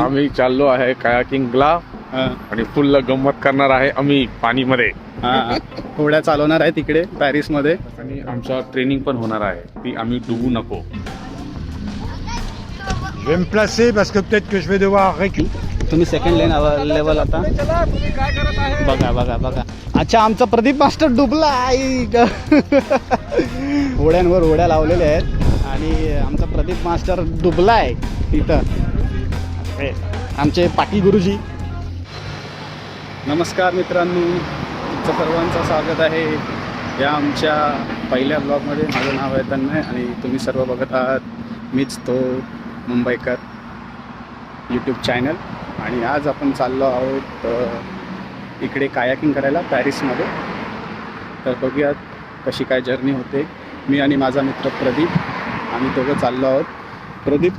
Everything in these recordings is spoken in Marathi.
आम्ही चाललो आहे कायाकिंगला आणि फुल गंमत करणार आहे आम्ही पाणीमध्ये. हा. होड्या चालवणार आहे तिकडे पॅरिसमध्ये आणि आमचा ट्रेनिंग पण होणार आहे ती आम्ही डुबू नको. Je vais me placer parce que peut-être que je vais devoir récupérer. तुम्ही सेकंड लेन लेवल आता. बघा बघा बघा. अच्छा आमचा प्रदीप मास्टर डुबला. होड्यांवर होड्या लावलेल्या आहेत. आणि आमचा प्रदीप मास्टर डुबला आहे तिथं हे, आमचे पाटी गुरुजी. नमस्कार मित्रांनो. तुमचं सर्वांचं स्वागत आहे. या आमच्या पहिल्या ब्लॉगमध्ये माझं नाव आहे तन्मय आणि तुम्ही सर्व बघत आहात मीच तो मुंबईकर यूट्यूब चॅनल आणि आज आपण चाललो आहोत इकडे कायाकिंग करायला पॅरिसमध्ये. तर बघूयात कशी काय जर्नी होते. मी आणि माझा मित्र प्रदीप आम्ही दोघं चाललो आहोत. प्रदीप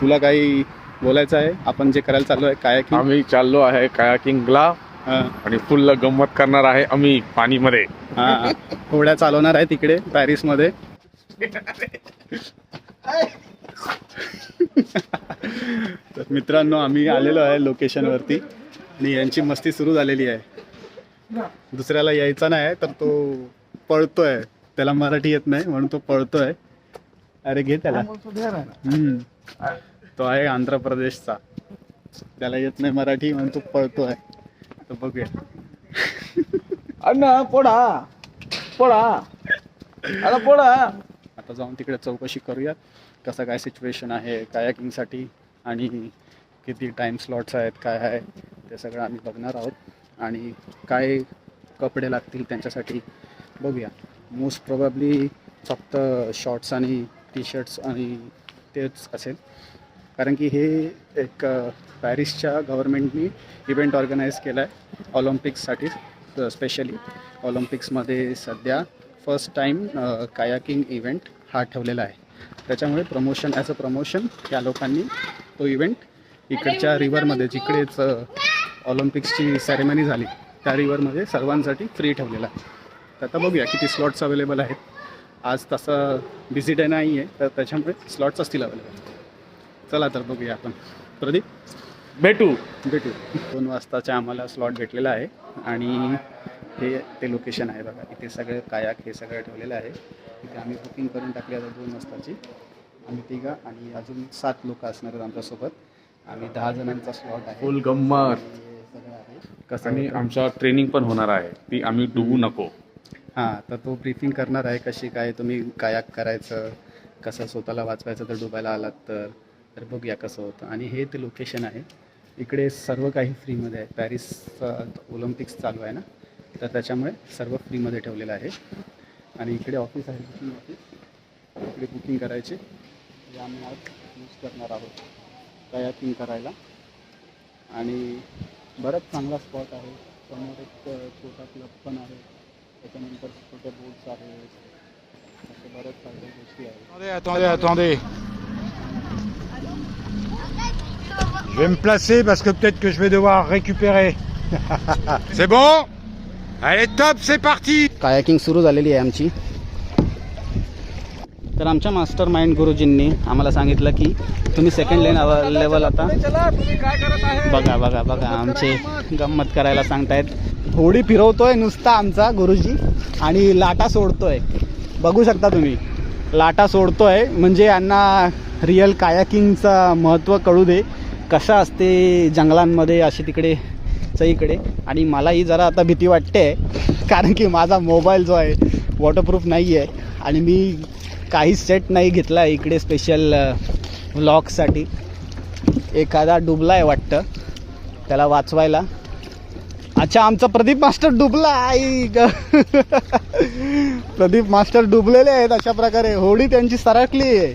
तुला काही बोलायचं आहे. आपण जे करायला चाललो आहे कायाकिंग. आम्ही चाललो आहे कायाकिंगला. आणि फुल गंमत करणार आहे आम्ही पाणीमध्ये. हां होड्या चालवणार आहे तिकडे पॅरिसमध्ये. तर मित्रांनो आम्ही आलेलो आहे लोकेशनवरती. आणि यांची मस्ती सुरू झालेली आहे. दुसऱ्याला यायचा नाही तर तो पळतोय. त्याला मराठी येत नाही म्हणून तो पळतोय. अरे घे त्याला. हम्म. तो आहे आंध्र प्रदेशचा. त्याला येत नाही मराठी म्हणून तो पळतोय. तर बघूया. अण्णा पोडा पोडा अरे पोडा आता जाऊन तिकडे चौकशी करूयात कसं काय सिच्युएशन आहे कायाकिंगसाठी आणि किती टाईम स्लॉट्स आहेत काय आहे ते सगळं आम्ही बघणार आहोत. आणि काय कपडे लागतील त्यांच्यासाठी बघूया. मोस्ट प्रोबॅबली फक्त शॉर्ट्स आणि टी शर्ट्स आणि तेच असेल. कारण की हे एक पॅरिसच्या गव्हर्मेंटनी इव्हेंट ऑर्गनाईज केला आहे ऑलिम्पिक्ससाठी स्पेशली ऑलिम्पिक्समध्ये सध्या फर्स्ट टाईम कायाकिंग इव्हेंट हा ठेवलेला आहे. त्याच्यामुळे प्रमोशन ॲज अ प्रमोशन या लोकांनी तो इव्हेंट इकडच्या रिव्हरमध्ये जिकडेच ऑलिम्पिक्सची सेरेमनी झाली त्या रिव्हरमध्ये सर्वांसाठी फ्री ठेवलेला आहे. तर आता बघूया किती स्लॉट्स अवेलेबल आहेत. आज तसं बिझी डे नाही आहे तर त्याच्यामुळे स्लॉट्स असतील अवेलेबल चला तर बघूया आपण. प्रदीप? भेटू. भेटू. दोन वाजताचा आम्हाला स्लॉट भेटलेला आहे आणि हे ते लोकेशन आहे बघा. इथे सगळं कायाक हे सगळं ठेवलेलं आहे. इथे आम्ही बुकिंग करून टाकली आता दोन वाजताची. आम्ही तिघा आणि अजून सात लोक असणार आहेत आमच्यासोबत. आम्ही दहा जणांचा स्लॉट आहे. फुल गंमत. हे सगळं आहे. कसं आणि आमचा ट्रेनिंग पण होणार आहे. ती आम्ही डुबू नको. हां तर तो ब्रीफिंग करणार आहे कशी काय तुम्ही कायाक करायचं कसं स्वतःला वाचवायचं तर डुबायला आलात तर. तर बघूया कसं होतं. आणि हे ते लोकेशन आहे. इकडे सर्व काही फ्रीमध्ये आहे. पॅरिस ओलम्पिक्स चालू आहे ना? तर त्याच्यामुळे सर्व फ्रीमध्ये ठेवलेलं आहे. आणि इकडे ऑफिस आहे. बुकिंग ऑफिस इकडे बुकिंग करायचे. जे आम्ही आज यूज करणार आहोत. कयाकिंग करायला. आणि बराच चांगला स्पॉट आहे. समोर एक छोटा क्लब पण आहे. त्याच्यानंतर छोटे बोट्स आहेत. अशा बऱ्याच साऱ्या गोष्टी आहेत. Je vais me placer parce que peut-être que je vais devoir récupérer. c'est bon Allez, top, c'est parti kayaking सुरू झालेली आहे आमची. तर आमच्या मास्टर माइंड गुरुजींनी आम्हाला सांगितलं की तुम्ही सेकंड लेन लेवल आता. बघा बघा बघा आमचे गंमत करायला सांगतायत. होडी फिरवतोय नुसता आमचा गुरुजी आणि लाटा सोडतोय. बघू शकता तुम्ही. लाटा सोडतोय म्हणजे यांना रिअल कायाकिंगचं महत्त्व कळू दे. कसं असते जंगलांमध्ये असे तिकडे इकडे आणि मलाही जरा आता भीती वाटते कारण की माझा मोबाईल जो आहे वॉटरप्रूफ नाही आहे आणि मी काहीच सेट नाही घेतला आहे इकडे स्पेशल व्लॉगसाठी एखादा डुबला आहे वाटतं त्याला वाचवायला. अच्छा आमचा प्रदीप मास्टर डुबला आई प्रदीप मास्टर डुबलेले आहेत अशा प्रकारे. होडी त्यांची सरकली आहे.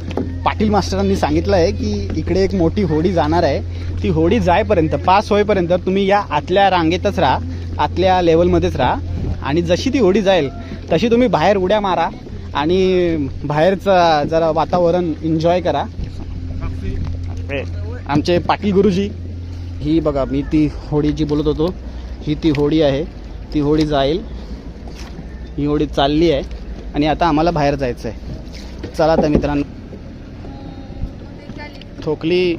पाटील मास्टरांनी सांगितलं आहे की इकडे एक मोठी होडी जाणार आहे. ती होडी जायपर्यंत पास होईपर्यंत तुम्ही या आतल्या रांगेतच राहा आतल्या लेवलमध्येच राहा. आणि जशी ती होडी जाईल तशी तुम्ही बाहेर उड्या मारा आणि बाहेरचं जरा वातावरण एन्जॉय करा. आमचे पाटील गुरुजी ही बघा मी ती होडी जी बोलत होतो ही ती होडी आहे. ती होडी जाईल. ही होडी चालली आहे. आणि आता आम्हाला बाहेर जायचं आहे चला तर मित्रांनो. थोकली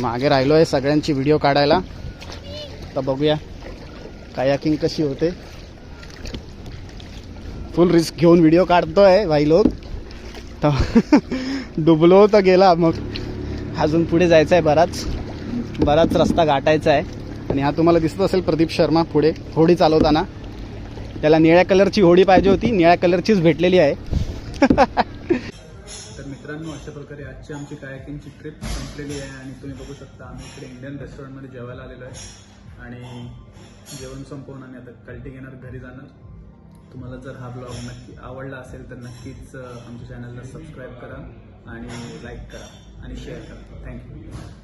मागे राहिलो आहे सगळ्यांची व्हिडिओ काढायला. तर बघूया कायाकिंग कशी होते. फुल रिस्क घेऊन व्हिडिओ काढतोय भाई लोक. तर डुबलो तर गेला मग. अजून पुढे जायचं आहे बराच. बराच रस्ता गाठायचा आहे. आणि हा तुम्हाला दिसत असेल प्रदीप शर्मा पुढे होडी चालवताना. त्याला निळ्या कलरची होडी पाहिजे होती निळ्या कलरचीच भेटलेली आहे. तर मित्रांनो अशा प्रकारे आजची आमची कायाकिंगची ट्रिप संपलेली आहे आणि तुम्ही बघू शकता आम्ही इकडे इंडियन रेस्टॉरंटमध्ये जेवायला आलेलो आहे. आणि जेवण संपवून आम्ही आता कल्टी घेणार घरी जाणार. तुम्हाला जर हा ब्लॉग नक्की आवडला असेल तर नक्कीच आमच्या चॅनलला सबस्क्राईब करा आणि लाईक करा आणि शेअर करा. थँक्यू